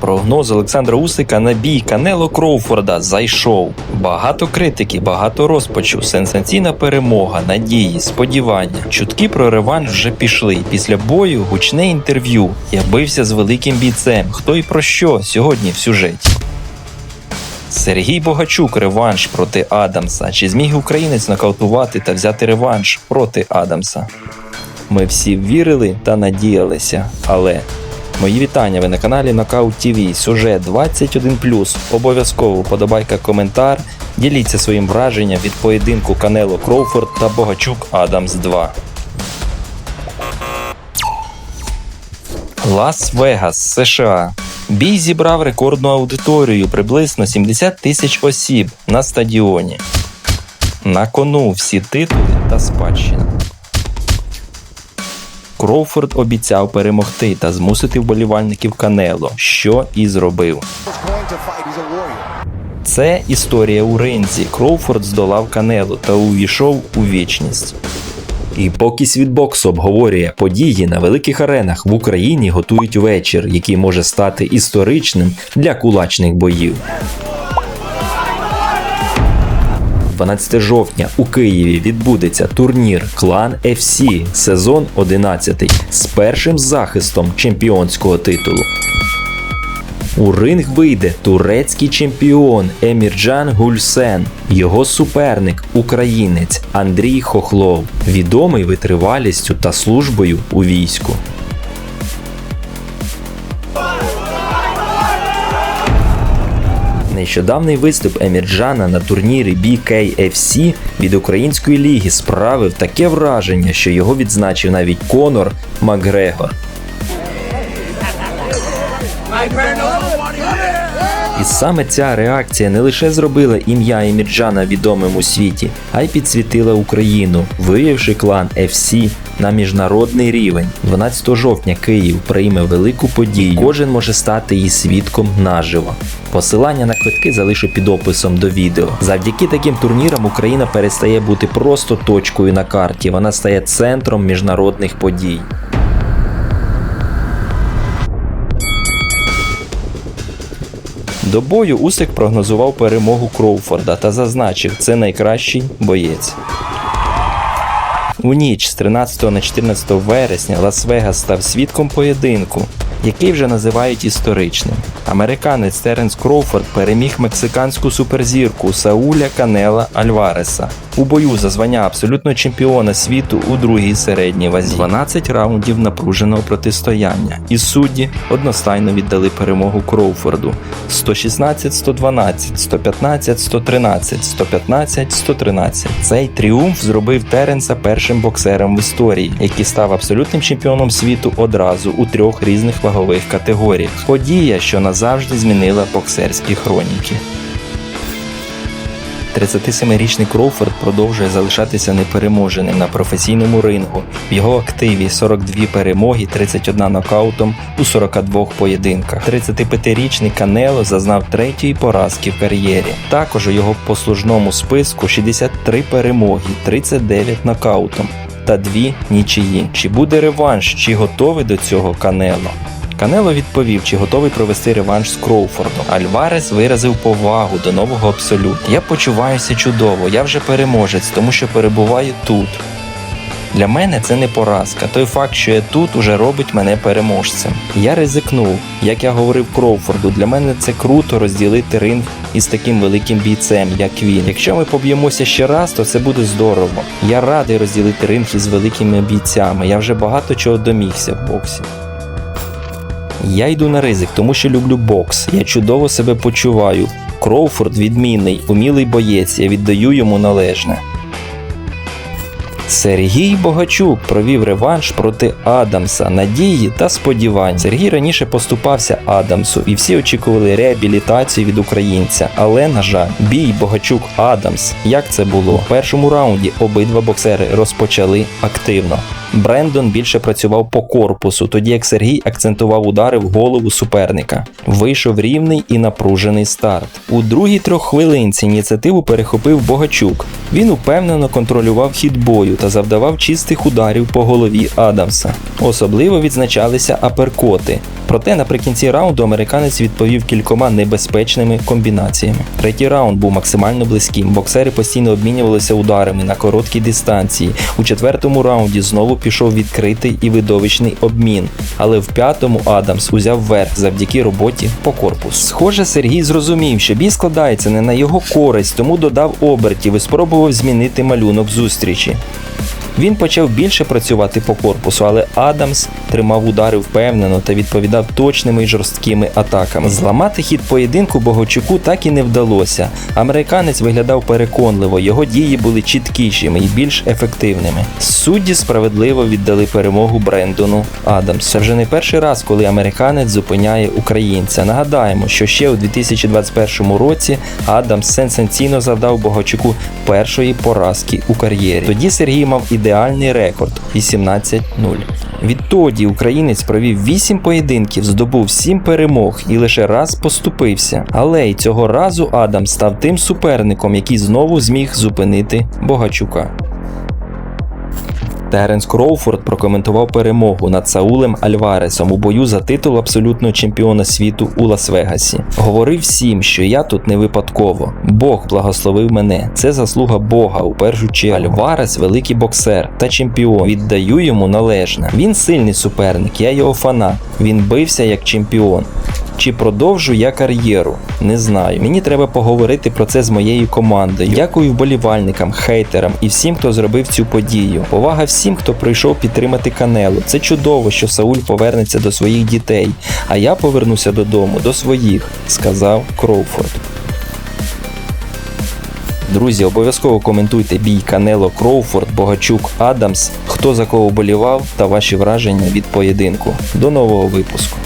Прогноз Олександра Усика на бій Канело Кроуфорда зайшов. Багато критики, багато розпачу, сенсаційна перемога, надії, сподівання. Чутки про реванш вже пішли. Після бою гучне інтерв'ю. Я бився з великим бійцем. Хто і про що сьогодні в сюжеті. Сергій Богачук реванш проти Адамса. Чи зміг українець нокаутувати та взяти реванш проти Адамса? Ми всі вірили та надіялися, але Мої вітання, ви на каналі Knockout TV, сюжет 21+, обов'язково подобайка коментар, діліться своїм враженням від поєдинку Канело Кроуфорд та Богачук Адамс 2. Лас-Вегас, США. Бій зібрав рекордну аудиторію приблизно 70 тисяч осіб на стадіоні. На кону всі титули та спадщина. Кроуфорд обіцяв перемогти та змусити вболівальників Канело, що і зробив. Це історія у ринзі. Кроуфорд здолав Канело та увійшов у вічність. І поки світ боксу обговорює події на великих аренах в Україні готують вечір, який може стати історичним для кулачних боїв. 12 жовтня. У Києві відбудеться турнір Клан FC сезон 11 з першим захистом чемпіонського титулу. У ринг вийде турецький чемпіон Емірджан Гульсен, його суперник, українець Андрій Хохлов, відомий витривалістю та службою у війську. Нещодавний виступ Емірджана на турнірі BKFC від української ліги справив таке враження, що його відзначив навіть Конор Макгрегор. І саме ця реакція не лише зробила ім'я Емірджана відомим у світі, а й підсвітила Україну, виявивши клан FC на міжнародний рівень. 12 жовтня Київ прийме велику подію. Кожен може стати її свідком наживо. Посилання на квитки залишу під описом до відео. Завдяки таким турнірам Україна перестає бути просто точкою на карті, вона стає центром міжнародних подій. До бою Усик прогнозував перемогу Кроуфорда та зазначив, це найкращий боєць. У ніч з 13 на 14 вересня Лас-Вегас став свідком поєдинку, який вже називають історичним. Американець Теренс Кроуфорд переміг мексиканську суперзірку Сауля Канела Альвареса у бою за звання абсолютного чемпіона світу у другій середній вазі. 12 раундів напруженого протистояння, і судді одностайно віддали перемогу Кроуфорду 116-112, 115-113, 115-113. Цей тріумф зробив Теренса першим боксером в історії, який став абсолютним чемпіоном світу одразу у трьох різних вагових категоріях. Подія, що назавжди змінила боксерські хроніки. 37-річний Кроуфорд продовжує залишатися непереможеним на професійному рингу. В його активі 42 перемоги, 31 нокаутом у 42 поєдинках. 35-річний Канело зазнав третьої поразки в кар'єрі. Також у його послужному списку 63 перемоги, 39 нокаутом та 2 нічиї. Чи буде реванш, чи готовий до цього Канело? Канело відповів, чи готовий провести реванш з Кроуфордом. Альварес виразив повагу до нового абсолюту. Я почуваюся чудово, я вже переможець, тому що перебуваю тут. Для мене це не поразка. Той факт, що я тут, уже робить мене переможцем. Я ризикнув, як я говорив Кроуфорду. Для мене це круто розділити ринг із таким великим бійцем, як він. Якщо ми поб'ємося ще раз, то це буде здорово. Я радий розділити ринг із великими бійцями. Я вже багато чого домігся в боксі. Я йду на ризик, тому що люблю бокс. Я чудово себе почуваю. Кроуфорд відмінний, умілий боєць, я віддаю йому належне. Сергій Богачук провів реванш проти Адамса, надії та сподівань. Сергій раніше поступався Адамсу, і всі очікували реабілітацію від українця. Але, на жаль, бій Богачук Адамс. Як це було? В першому раунді обидва боксери розпочали активно. Брендон більше працював по корпусу, тоді як Сергій акцентував удари в голову суперника. Вийшов рівний і напружений старт. У другій трьоххвилинці ініціативу перехопив Богачук. Він упевнено контролював хід бою та завдавав чистих ударів по голові Адамса. Особливо відзначалися аперкоти. Проте наприкінці раунду американець відповів кількома небезпечними комбінаціями. Третій раунд був максимально близьким. Боксери постійно обмінювалися ударами на короткій дистанції. У четвертому раунді знову пішов відкритий і видовищний обмін. Але в п'ятому Адамс узяв верх завдяки роботі по корпусу. Схоже, Сергій зрозумів, що бій складається не на його користь, тому додав обертів і спробував змінити малюнок зустрічі. Він почав більше працювати по корпусу, але Адамс тримав удари впевнено та відповідав точними й жорсткими атаками. Зламати хід поєдинку Богочуку так і не вдалося. Американець виглядав переконливо, його дії були чіткішими і більш ефективними. Судді справедливо віддали перемогу Брендону Адамс. Це вже не перший раз, коли американець зупиняє українця. Нагадаємо, що ще у 2021 році Адамс сенсаційно завдав Богачуку першої поразки у кар'єрі. Тоді Сергій мав ідеальний рекорд 18-0. Відтоді українець провів 8 поєдинків, здобув 7 перемог і лише раз поступився. Але й цього разу Адам став тим суперником, який знову зміг зупинити Богачука. Теренс Кроуфорд прокоментував перемогу над Саулем Альваресом у бою за титул абсолютного чемпіона світу у Лас-Вегасі. Говорив всім, що я тут не випадково. Бог благословив мене. Це заслуга Бога у першу чергу. Альварес великий боксер та чемпіон. Віддаю йому належне. Він сильний суперник, я його фанат. Він бився як чемпіон. Чи продовжу я кар'єру? Не знаю. Мені треба поговорити про це з моєю командою. Дякую вболівальникам, хейтерам і всім, хто зробив цю подію. Повага всім, хто прийшов підтримати Канелу. Це чудово, що Сауль повернеться до своїх дітей, а я повернуся додому до своїх, сказав Кроуфорд. Друзі, обов'язково коментуйте бій Канело Кроуфорд, Богачук, Адамс, хто за кого болівав та ваші враження від поєдинку. До нового випуску.